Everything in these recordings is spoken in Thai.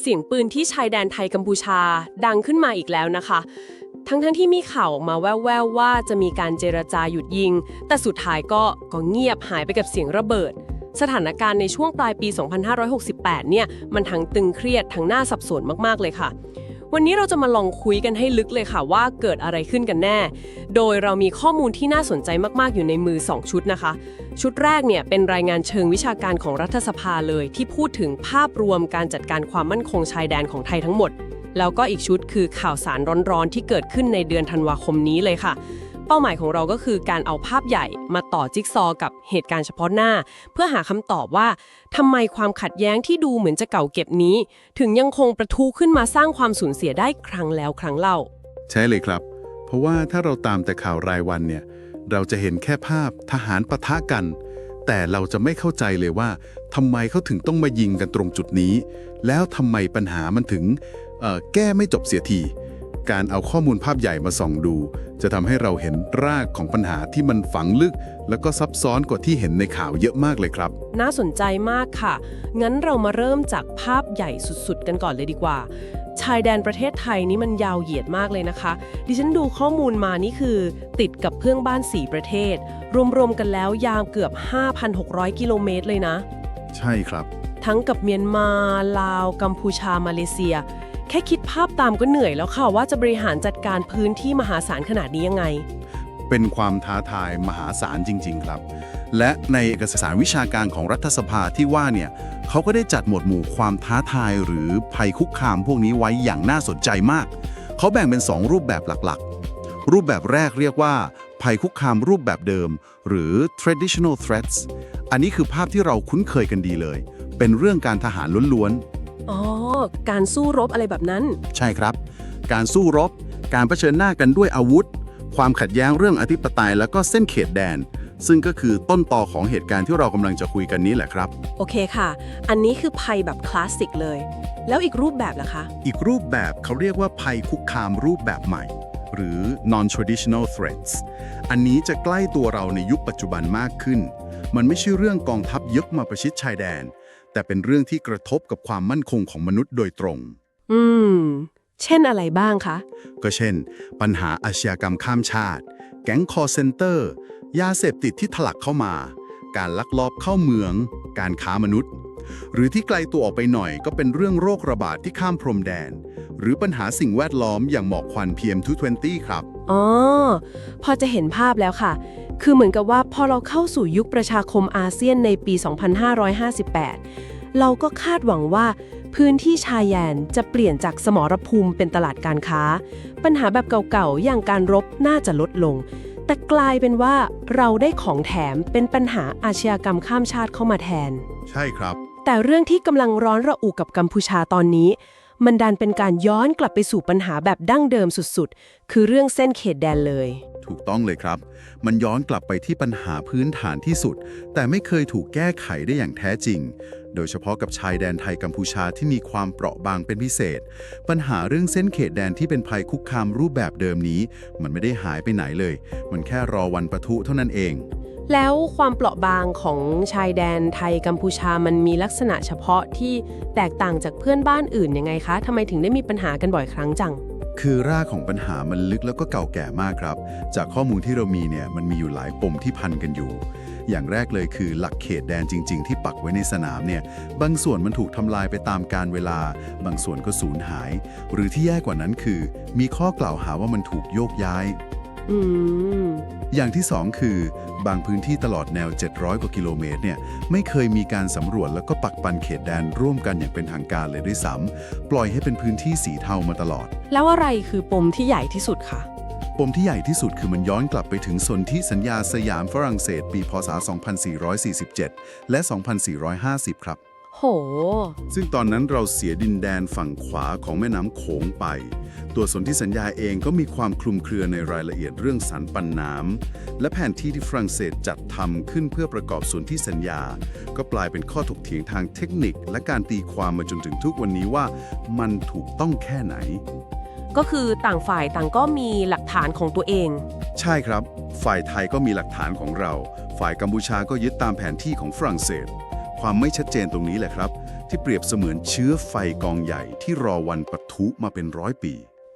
เสียงปืนที่ชายแดนไทยกัมพูชาดังขึ้นมาอีกแล้วนะคะ ทั้งทั้งๆที่มีข่าวออกมาแว่วๆว่าจะมีการเจรจาหยุดยิง แต่สุดท้ายก็ก็เงียบหายไปกับเสียงระเบิด สถานการณ์ในช่วงปลายปี 2568 เนี่ยมันทั้งตึงเครียดทั้งน่าสับสนมากๆเลยค่ะ วันนี้เราจะมาลองคุยกันให้ลึกเลยค่ะว่าเกิดอะไรขึ้นกันแน่ โดยเรามีข้อมูลที่น่าสนใจมากๆ อยู่ในมือ 2 ชุดนะคะ ชุดแรกเนี่ยเป็นรายงานเชิงวิชาการของรัฐสภาเลย ที่พูดถึงภาพรวมการจัดการความมั่นคงชายแดนของไทยทั้งหมด แล้วก็อีกชุดคือข่าวสารร้อนๆที่เกิดขึ้นในเดือนธันวาคมนี้เลยค่ะ เป้าหมายของเราก็คือการเอาภาพใหญ่มาต่อจิ๊กซอว์กับเหตุการณ์เฉพาะหน้า เพื่อหาคำตอบว่าทำไมความขัดแย้งที่ดูเหมือนจะเก่าเก็บนี้ ถึงยังคงประทุขึ้นมาสร้างความสูญเสียได้ครั้งแล้วครั้งเล่า ใช่เลยครับ เพราะว่าถ้าเราตามแต่ข่าวรายวันเนี่ยเราจะเห็นแค่ภาพทหารปะทะกัน แต่เราจะไม่เข้าใจเลยว่าทำไมเขาถึงต้องมายิงกันตรงจุดนี้ แล้วทำไมปัญหามันถึงแก้ไม่จบเสียที การเอาข้อมูลภาพใหญ่มาส่องดู จะทำให้เราเห็นรากของปัญหาที่มันฝังลึก แล้วก็ซับซ้อนกว่าที่เห็นในข่าวเยอะมากเลยครับ น่าสนใจมากค่ะ งั้นเรามาเริ่มจากภาพใหญ่สุดๆ กันก่อนเลยดีกว่า ชายแดนประเทศไทยนี่มันยาวเหยียดมากเลยนะคะ ดิฉันดูข้อมูลมานี่คือ ติดกับเพื่อนบ้าน 4 ประเทศ รวมๆกันแล้วยาวเกือบ 5,600 กิโลเมตรเลยนะ ใช่ครับ ทั้งกับเมียนมา ลาว กัมพูชา มาเลเซียแค่คิดภาพตามก็เหนื่อยแล้วค่ะว่าจะบริหารจัดการพื้นที่มหาศาลขนาดนี้ยังไง เป็นความท้าทายมหาศาลจริง ๆ ครับ และในเอกสารวิชาการของรัฐสภาที่ว่าเนี่ยเขาก็ได้จัดหมวดหมู่ความท้าทายหรือภัยคุกคามพวกนี้ไว้อย่างน่าสนใจมาก เขาแบ่งเป็น 2 รูปแบบหลักๆ รูปแบบแรกเรียกว่าภัยคุกคามรูปแบบเดิม หรือ traditional threats อันนี้คือภาพที่เราคุ้นเคยกันดีเลย เป็นเรื่องการทหารล้วนๆ อ๋อ การสู้รบอะไรแบบนั้น ใช่ครับ การสู้รบ การเผชิญหน้ากันด้วยอาวุธ ความขัดแย้งเรื่องอธิปไตยแล้วก็เส้นเขตแดน ซึ่งก็คือต้นต่อของเหตุการณ์ที่เรากำลังจะคุยกันนี้แหละครับ โอเคค่ะ อันนี้คือภัยแบบคลาสสิกเลย แล้วอีกรูปแบบล่ะคะ อีกรูปแบบเขาเรียกว่าภัยคุกคามรูปแบบใหม่ หรือ non-traditional threats อันนี้จะใกล้ตัวเราในยุคปัจจุบันมากขึ้น มันไม่ใช่เรื่องกองทัพยกมาประชิดชายแดน แต่เป็นเรื่องที่กระทบกับความมั่นคงของมนุษย์โดยตรง อืม เช่นอะไรบ้างคะ ก็เช่น ปัญหาอาชญากรรมข้ามชาติ แก๊งคอร์เซนเตอร์ ยาเสพติดที่ถลักเข้ามา การลักลอบเข้าเมือง การค้ามนุษย์ หรือที่ไกลตัวออกไปหน่อยก็เป็นเรื่องโรคระบาดที่ข้ามพรมแดน หรือปัญหาสิ่งแวดล้อมอย่างหมอกควัน PM220 ครับ อ๋อ พอจะเห็นภาพแล้วค่ะ คือเหมือนกับว่าพอเราเข้าสู่ยุคประชาคมอาเซียนในปี 2558 เราก็คาดหวังว่าพื้นที่ชายแดนจะเปลี่ยนจากสมรภูมิเป็นตลาดการค้า ปัญหาแบบเก่าๆ อย่างการรบน่าจะลดลง แต่กลายเป็นว่าเราได้ของแถมเป็นปัญหาอาชญากรรมข้ามชาติเข้ามาแทน ใช่ครับ แต่เรื่องที่กำลังร้อนระอุกับกัมพูชาตอนนี้ มันดันเป็นการย้อนกลับไปสู่ปัญหาแบบดั้งเดิมสุดๆ คือเรื่องเส้นเขตแดนเลย ถูกต้องเลยครับ มันย้อนกลับไปที่ปัญหาพื้นฐานที่สุด แต่ไม่เคยถูกแก้ไขได้อย่างแท้จริง โดยเฉพาะกับชายแดนไทยกัมพูชาที่มีความเปราะบางเป็นพิเศษ ปัญหาเรื่องเส้นเขตแดนที่เป็นภัยคุกคามรูปแบบเดิมนี้ มันไม่ได้หายไปไหนเลย มันแค่รอวันประทุเท่านั้นเอง แล้วความเปราะบางของชายแดนไทยกัมพูชามันมีลักษณะเฉพาะที่แตกต่างจากเพื่อนบ้านอื่นยังไงคะทำไมถึงได้มีปัญหากันบ่อยครั้งจัง คือรากของปัญหามันลึกแล้วก็เก่าแก่มากครับ จากข้อมูลที่เรามีเนี่ยมันมีอยู่หลายปมที่พันกันอยู่ อย่างแรกเลยคือหลักเขตแดนจริง ๆ ที่ปักไว้ในสนามเนี่ยบางส่วนมันถูกทำลายไปตามการเวลา บางส่วนก็สูญหาย หรือที่แย่กว่านั้นคือ มีข้อกล่าวหาว่ามันถูกโยกย้าย อืม อย่างที่ 2 คือบางพื้นที่ตลอดแนว 700 กว่ากิโลเมตรเนี่ยไม่เคยมีการสำรวจแล้วก็ปักปันเขตแดนร่วมกันอย่างเป็นทางการเลยด้วยซ้ำปล่อยให้เป็นพื้นที่สีเทามาตลอด แล้วอะไรคือปมที่ใหญ่ที่สุดคะปมที่ใหญ่ที่สุดคือมันย้อนกลับไปถึงสนธิสัญญาสยามฝรั่งเศส ปีพศ 2447 และ 2450 ครับ โห ซึ่งตอนนั้นเราเสียดินแดนฝั่งขวาของแม่น้ำโขงไป ตัวสนธิสัญญาเองก็มีความคลุมเครือในรายละเอียดเรื่องสันปันน้ำและแผนที่ที่ฝรั่งเศสจัดทำขึ้นเพื่อประกอบสนธิสัญญา ก็กลายเป็นข้อถกเถียงทางเทคนิค และการตีความมาจนถึงทุกวันนี้ว่า มันถูกต้องแค่ไหน ก็คือต่างฝ่ายต่างก็มีหลักฐานของตัวเอง ใช่ครับ ฝ่ายไทยก็มีหลักฐานของเรา ฝ่ายกัมพูชาก็ยึดตามแผนที่ของฝรั่งเศส ความไม่ชัดเจนตรงนี้แหละครับ ที่เปรียบเสมือนเชื้อไฟกองใหญ่ที่รอวันปะทุมาเป็นร้อยปี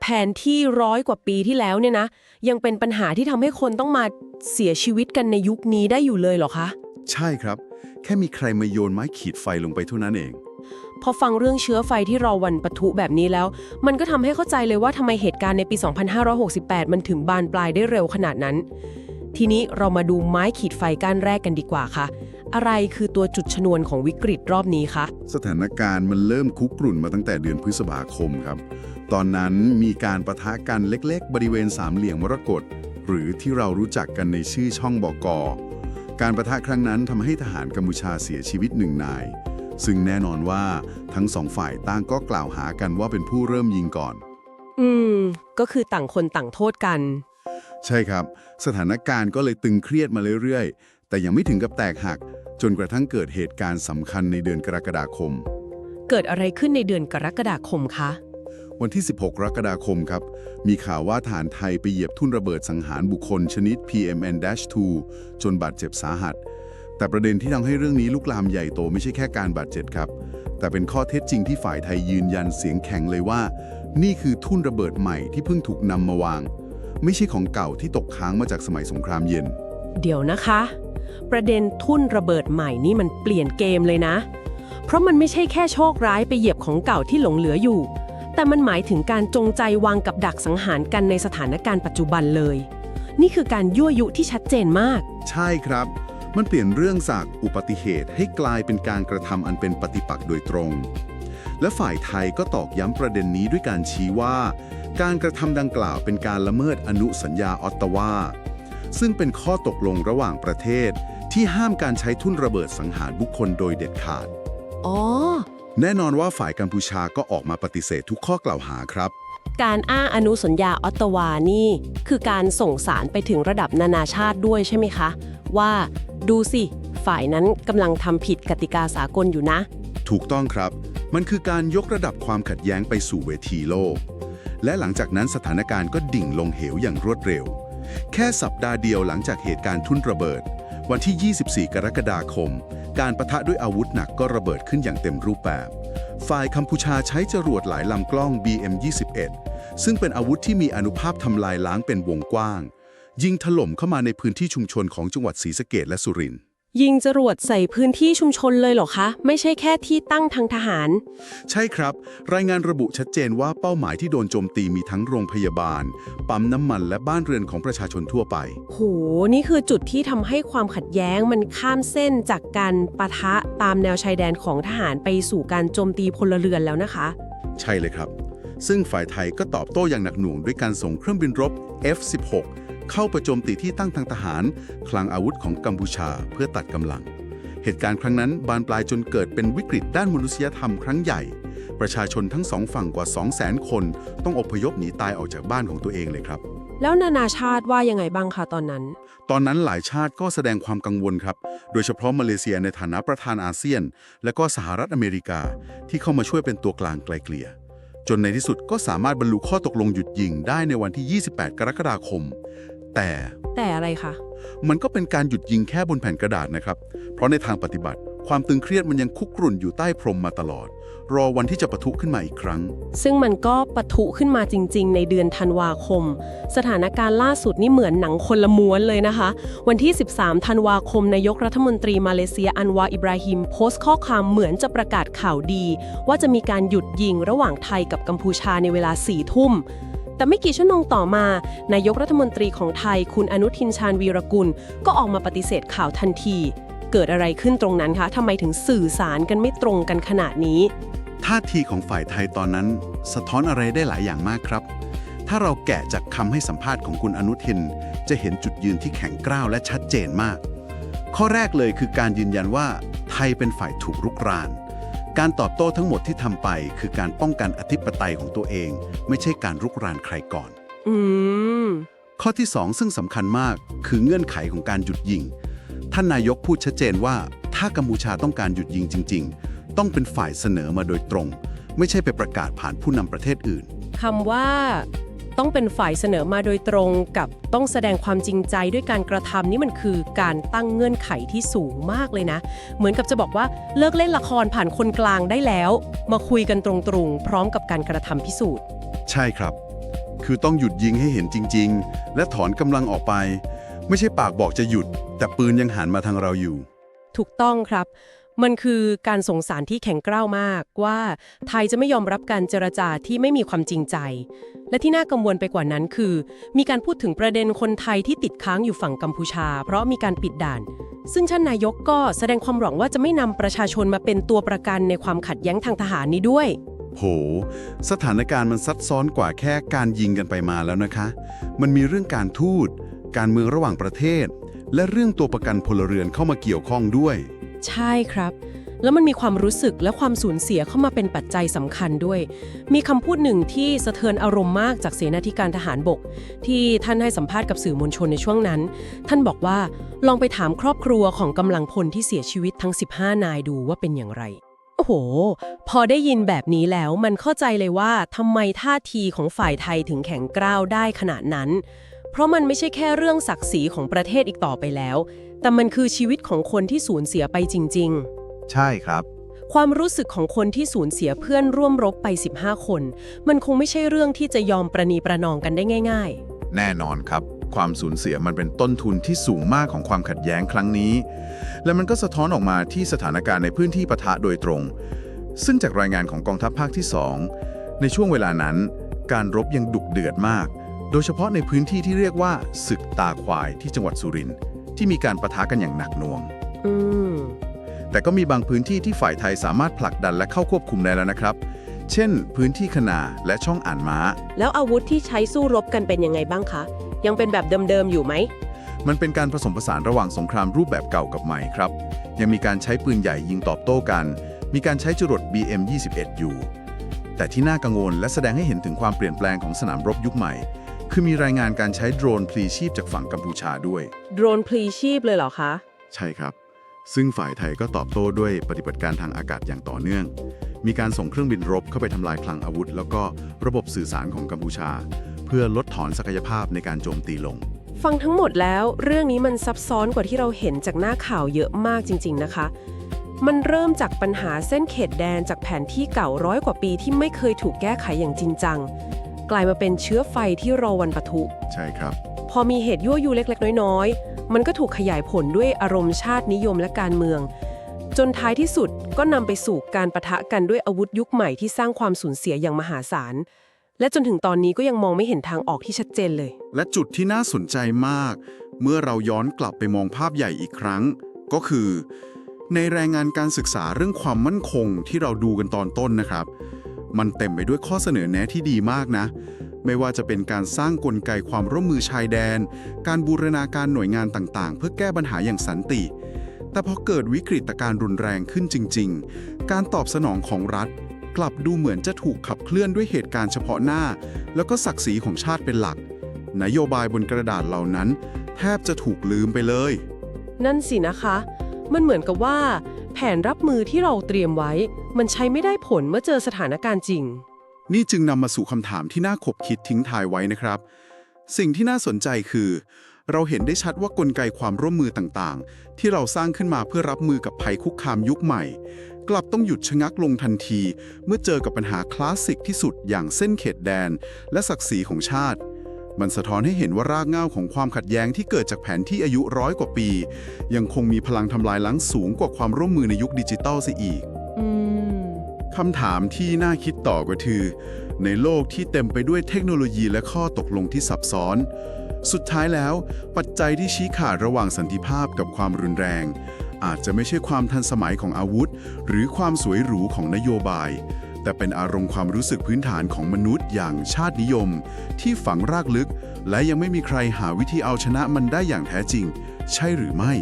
แผนที่ร้อยกว่าปีที่แล้วเนี่ยนะ ยังเป็นปัญหาที่ทำให้คนต้องมาเสียชีวิตกันในยุคนี้ได้อยู่เลยเหรอคะ ใช่ครับ แค่มีใครมาโยนไม้ขีดไฟลงไปเท่านั้นเอง พอฟังเรื่องเชื้อไฟที่รอวันปะทุแบบนี้แล้ว มันก็ทำให้เข้าใจเลยว่าทำไมเหตุการณ์ในปี 2568 มันถึงบานปลายได้เร็วขนาดนั้น ทีนี้เรามาดูไม้ขีดไฟก้านแรกกันดีกว่าค่ะ อะไรคือตัวจุดชนวนของวิกฤตรอบนี้คะ สถานการณ์มันเริ่มคุกรุ่นมาตั้งแต่เดือนพฤษภาคมครับ ตอนนั้นมีการประทะกันเล็กๆ บริเวณสามเหลี่ยมมรกตหรือที่เรารู้จักกันในชื่อช่องบอกอการประทะครั้งนั้นทำให้ทหารกัมพูชาเสียชีวิตหนึ่งนาย ซึ่งแน่นอนว่าทั้งสองฝ่ายต่างก็กล่าวหากันว่าเป็นผู้เริ่มยิงก่อน อืม ก็คือต่างคนต่างโทษกัน ใช่ครับ สถานการณ์ก็เลยตึงเครียดมาเรื่อยๆ แต่ยังไม่ถึงกับแตกหัก จนกระทั่งเกิดเหตุการณ์สำคัญในเดือนกรกฎาคม เกิดอะไรขึ้นในเดือนกรกฎาคมคะ วันที่ 16 กรกฎาคมครับ มีข่าวว่าฐานไทยไปเหยียบทุ่นระเบิดสังหารบุคคลชนิด PMN-2 จนบาดเจ็บสาหัส แต่ประเด็นที่ทำให้เรื่องนี้ลุกลามใหญ่โตไม่ใช่แค่การบาดเจ็บครับ แต่เป็นข้อเท็จจริงที่ฝ่ายไทยยืนยันเสียงแข็งเลยว่า นี่คือทุ่นระเบิดใหม่ที่เพิ่งถูกนำมาวาง ไม่ใช่ของเก่าที่ตกค้างมาจากสมัยสงครามเย็น เดี๋ยวนะคะ ประเด็นทุ่นระเบิดใหม่นี่มันเปลี่ยนเกมเลยนะ เพราะมันไม่ใช่แค่โชคร้ายไปเหยียบของเก่าที่หลงเหลืออยู่ แต่มันหมายถึงการจงใจวางกับดักสังหารกันในสถานการณ์ปัจจุบันเลย นี่คือการยั่วยุที่ชัดเจนมาก ใช่ครับ มันเปลี่ยนเรื่องจากอุบัติเหตุให้กลายเป็นการกระทำอันเป็นปฏิปักษ์โดยตรง และฝ่ายไทยก็ตอกย้ำประเด็นนี้ด้วยการชี้ว่า การกระทำดังกล่าวเป็นการละเมิดอนุสัญญาออตตาวา ซึ่งเป็นข้อตกลงระหว่างประเทศ ที่ห้ามการใช้ทุ่นระเบิดสังหารบุคคลโดยเด็ดขาด อ๋อ แน่นอนว่าฝ่ายกัมพูชาก็ออกมาปฏิเสธทุกข้อกล่าวหาครับ การอ้างอนุสัญญาออตตาวานี่ คือการส่งสารไปถึงระดับนานาชาติด้วยใช่ไหมคะ ว่าดูสิ ฝ่ายนั้นกำลังทำผิดกติกาสากลอยู่นะ ถูกต้องครับ มันคือการยกระดับความขัดแย้งไปสู่เวทีโลก และหลังจากนั้นสถานการณ์ก็ดิ่งลงเหวอย่างรวดเร็ว แค่สัปดาห์เดียวหลังจากเหตุการณ์ทุ่นระเบิด วันที่ 24 กรกฎาคม การประทะด้วยอาวุธหนักก็ระเบิดขึ้นอย่างเต็มรูปแบบ ฝ่ายกัมพูชาใช้จรวดหลายลำกล้อง BM-21 ซึ่งเป็นอาวุธที่มีอนุภาพทำลายล้างเป็นวงกว้าง ยิงถล่มเข้ามาในพื้นที่ชุมชนของจังหวัดศรีสะเกดและสุรินทร์ ยิงจรวดใส่พื้นที่ชุมชนเลยเหรอคะ ไม่ใช่แค่ที่ตั้งทางทหาร ใช่ครับ รายงานระบุชัดเจนว่าเป้าหมายที่โดนโจมตีมีทั้งโรงพยาบาล ปั๊มน้ำมันและบ้านเรือนของประชาชนทั่วไป โห นี่คือจุดที่ทำให้ความขัดแย้งมันข้ามเส้นจากการปะทะตามแนวชายแดนของทหารไปสู่การโจมตีพลเรือนแล้วนะคะ ใช่เลยครับ ซึ่งฝ่ายไทยก็ตอบโต้อย่างหนักหน่วงด้วยการส่งเครื่องบินรบ F-16 เข้าประโจมตีที่ตั้งทางทหาร คลังอาวุธของกัมพูชาเพื่อตัดกำลัง เหตุการณ์ครั้งนั้นบานปลายจนเกิดเป็นวิกฤตด้านมนุษยธรรมครั้งใหญ่ ประชาชนทั้งสองฝั่งกว่า 200,000 คน ต้องอพยพหนีตายออกจากบ้านของตัวเองเลยครับ แล้วนานาชาติว่ายังไงบ้างคะตอนนั้น ตอนนั้นหลายชาติก็แสดงความกังวลครับ โดยเฉพาะมาเลเซียในฐานะประธานอาเซียน และก็สหรัฐอเมริกา ที่เข้ามาช่วยเป็นตัวกลางไกลเกลี่ยจนในที่สุดก็สามารถบรรลุข้อตกลงหยุดยิงได้ในวันที่ 28 กรกฎาคม แต่ แต่อะไรคะมันก็เป็นการหยุดยิงแค่บนแผ่นกระดาษนะครับ เพราะในทางปฏิบัติ ความตึงเครียดมันยังคุกรุ่นอยู่ใต้พรมมาตลอด รอวันที่จะปะทุขึ้นมาอีกครั้ง ซึ่งมันก็ปะทุขึ้นมาจริง ๆ ในเดือนธันวาคม สถานการณ์ล่าสุดนี่เหมือนหนังคนละม้วนเลยนะคะ วันที่ 13 ธันวาคมนายกรัฐมนตรีมาเลเซียอันวาอิบราฮิม โพสต์ข้อความเหมือนจะประกาศข่าวดี ว่าจะมีการหยุดยิงระหว่างไทยกับกัมพูชาในเวลา4ทุ่ม แต่ไม่กี่ชั่วโมงต่อมา นายกรัฐมนตรีของไทย คุณอนุทินชาญวีรกุล ก็ออกมาปฏิเสธข่าวทันที เกิดอะไรขึ้นตรงนั้นคะทำไมถึงสื่อสารกันไม่ตรงกันขนาดนี้ ท่าทีของฝ่ายไทยตอนนั้น สะท้อนอะไรได้หลายอย่างมากครับ ถ้าเราแกะจากคำให้สัมภาษณ์ของคุณอนุทิน จะเห็นจุดยืนที่แข็งกร้าวและชัดเจนมาก ข้อแรกเลยคือการยืนยันว่าไทยเป็นฝ่ายถูกรุกราน การตอบโต้ทั้งหมดที่ทำไป คือการป้องกันอธิปไตยของตัวเอง ไม่ใช่การรุกรานใครก่อน อืม ข้อที่ 2 ซึ่งสำคัญมากคือเงื่อนไขของการหยุดยิง ท่านนายกพูดชัดเจนว่า ถ้ากัมพูชาต้องการหยุดยิงจริง ๆ ต้องเป็นฝ่ายเสนอมาโดยตรง ไม่ใช่ไปประกาศผ่านผู้นำประเทศอื่นคำว่า ต้องเป็นฝ่ายเสนอมาโดยตรงกับต้องแสดงความจริงใจด้วยการกระทำนี่มันคือการตั้งเงื่อนไขที่สูงมากเลยนะ เหมือนกับจะบอกว่าเลิกเล่นละครผ่านคนกลางได้แล้ว มาคุยกันตรงๆ พร้อมกับการกระทำพิสูจน์ ใช่ครับ คือต้องหยุดยิงให้เห็นจริง ๆ และถอนกำลังออกไป ไม่ใช่ปากบอกจะหยุด แต่ปืนยังหันมาทางเราอยู่ ถูกต้องครับ มันคือการส่งสารที่แข็งกร้าวมากว่าไทยจะไม่ยอมรับการเจรจาที่ไม่มีความจริงใจ และที่น่ากังวลไปกว่านั้นคือ มีการพูดถึงประเด็นคนไทยที่ติดค้างอยู่ฝั่งกัมพูชา เพราะมีการปิดด่าน ซึ่งท่านนายกก็แสดงความหวังว่าจะไม่นำประชาชนมาเป็นตัวประกันในความขัดแย้งทางทหารนี้ด้วย โห สถานการณ์มันซับซ้อนกว่าแค่การยิงกันไปมาแล้วนะคะ มันมีเรื่องการทูต การเมืองระหว่างประเทศ และเรื่องตัวประกันพลเรือนเข้ามาเกี่ยวข้องด้วย ใช่ครับ แล้วมันมีความรู้สึกและความสูญเสียเข้ามาเป็นปัจจัยสำคัญด้วย มีคำพูดหนึ่งที่สะเทือนอารมณ์มากจากเสนาธิการทหารบก ที่ท่านให้สัมภาษณ์กับสื่อมวลชนในช่วงนั้น ท่านบอกว่าลองไปถามครอบครัวของกำลังพลที่เสียชีวิตทั้ง 15 นายดูว่าเป็นอย่างไรโอ้โห พอได้ยินแบบนี้แล้วมันเข้าใจเลยว่าทำไมท่าทีของฝ่ายไทยถึงแข็งกร้าวได้ขนาดนั้น เพราะมันไม่ใช่แค่เรื่องศักดิ์ศรีของประเทศอีกต่อไปแล้ว แต่มันคือชีวิตของคนที่สูญเสียไปจริง ๆ ใช่ครับ ความรู้สึกของคนที่สูญเสียเพื่อนร่วมรบไป 15 คน มันคงไม่ใช่เรื่องที่จะยอมประนีประนอมกันได้ง่าย แน่นอนครับ ความสูญเสียมันเป็นต้นทุนที่สูงมากของความขัดแย้งครั้งนี้ และมันก็สะท้อนออกมาที่สถานการณ์ในพื้นที่ปะทะโดยตรง ซึ่งจากรายงานของกองทัพภาคที่ 2 ในช่วงเวลานั้น การรบยังดุเดือดมาก โดยเฉพาะในพื้นที่ที่เรียกว่าศึกตาควายที่จังหวัดสุรินทร์ที่มีการปะทะกันอย่างหนักหน่วงๆอืม แต่ก็มีบางพื้นที่ที่ฝ่ายไทยสามารถผลักดันและเข้าควบคุมได้แล้วนะครับ เช่น พื้นที่ขนาและช่องอ่านม้า แล้วอาวุธที่ใช้สู้รบกันเป็นยังไงบ้างคะ ยังเป็นแบบเดิมๆอยู่ไหม มันเป็นการผสมผสานระหว่างสงครามรูปแบบเก่ากับใหม่ครับ ยังมีการใช้ปืนใหญ่ยิงตอบโต้กัน มีการใช้จรวด BM-21 อยู่ แต่ที่น่ากังวลและแสดงให้เห็นถึงความเปลี่ยนแปลงของสนามรบยุคใหม่ คือมีรายงานการใช้โดรนพลีชีพจากฝั่งกัมพูชาด้วย โดรนพลีชีพเลยเหรอคะ ใช่ครับ ซึ่งฝ่ายไทยก็ตอบโต้ด้วยปฏิบัติการทางอากาศอย่างต่อเนื่อง มีการส่งเครื่องบินรบเข้าไปทำลายคลังอาวุธ แล้วก็ระบบสื่อสารของกัมพูชา เพื่อลดถอนศักยภาพในการโจมตีลง ฟังทั้งหมดแล้วเรื่องนี้มันซับซ้อนกว่าที่เราเห็นจากหน้าข่าวเยอะมากจริง ๆ นะคะ มันเริ่มจากปัญหาเส้นเขตแดนจากแผนที่เก่าร้อยกว่าปีที่ไม่เคยถูกแก้ไขอย่างจริงจัง กลายมาเป็นเชื้อไฟที่รอวันปะทุ ใช่ครับ พอมีเหตุยั่วยุเล็กๆ น้อยๆ มันก็ถูกขยายผลด้วยอารมณ์ชาตินิยมและการเมือง จนท้ายที่สุดก็นำไปสู่การปะทะกันด้วยอาวุธยุคใหม่ที่สร้างความสูญเสียอย่างมหาศาล และจนถึงตอนนี้ก็ยังมองไม่เห็นทางออกที่ชัดเจนเลย และจุดที่น่าสนใจมาก เมื่อเราย้อนกลับไปมองภาพใหญ่อีกครั้ง ก็คือ ในรายงานการศึกษาเรื่องความมั่นคงที่เราดูกันตอนต้นนะครับ มันเต็มไปด้วยข้อเสนอแนะที่ดีมากนะ ไม่ว่าจะเป็นการสร้างกลไกความร่วมมือชายแดน การบูรณาการหน่วยงานต่างๆ เพื่อแก้ปัญหาอย่างสันติ แต่พอเกิดวิกฤตการณ์รุนแรงขึ้นจริง ๆ การตอบสนองของรัฐ กลับดูเหมือนจะถูกขับเคลื่อนด้วยเหตุการณ์เฉพาะหน้า แล้วก็ศักดิ์ศรีของชาติเป็นหลัก นโยบายบนกระดาษเหล่านั้น แทบจะถูกลืมไปเลย นั่นสินะคะ มันเหมือนกับว่า แผนรับมือที่เราเตรียมไว้ มันใช้ไม่ได้ผลเมื่อเจอสถานการณ์จริง นี่จึงนำมาสู่คำถามที่น่าขบคิดทิ้งทายไว้นะครับ สิ่งที่น่าสนใจคือ เราเห็นได้ชัดว่ากลไกความร่วมมือต่างๆ ที่เราสร้างขึ้นมาเพื่อรับมือกับภัยคุกคามยุคใหม่ กลับต้องหยุดชะงักลงทันที เมื่อเจอกับปัญหาคลาสสิกที่สุดอย่างเส้นเขตแดน และศักดิ์ศรีของชาติ มันสะท้อนให้เห็นว่ารากเหง้าของความขัดแย้งที่เกิดจากแผนที่อายุร้อยกว่าปี ยังคงมีพลังทำลายล้างสูงกว่าความร่วมมือในยุคดิจิตอลเสียอีกอคำถามที่น่าคิดต่อก็คือ ในโลกที่เต็มไปด้วยเทคโนโลยีและข้อตกลงที่ซับซ้อน สุดท้ายแล้ว ปัจจัยที่ชี้ขาดระหว่างสันติภาพกับความรุนแรง อาจจะไม่ใช่ความทันสมัยของอาวุธ หรือความสวยหรูของนโยบาย แต่เป็นอารมณ์ความรู้สึกพื้นฐานของมนุษย์อย่างชาตินิยม ที่ฝังรากลึก และยังไม่มีใครหาวิธีเอาชนะมันได้อย่างแท้จริง ใช่หรือไม่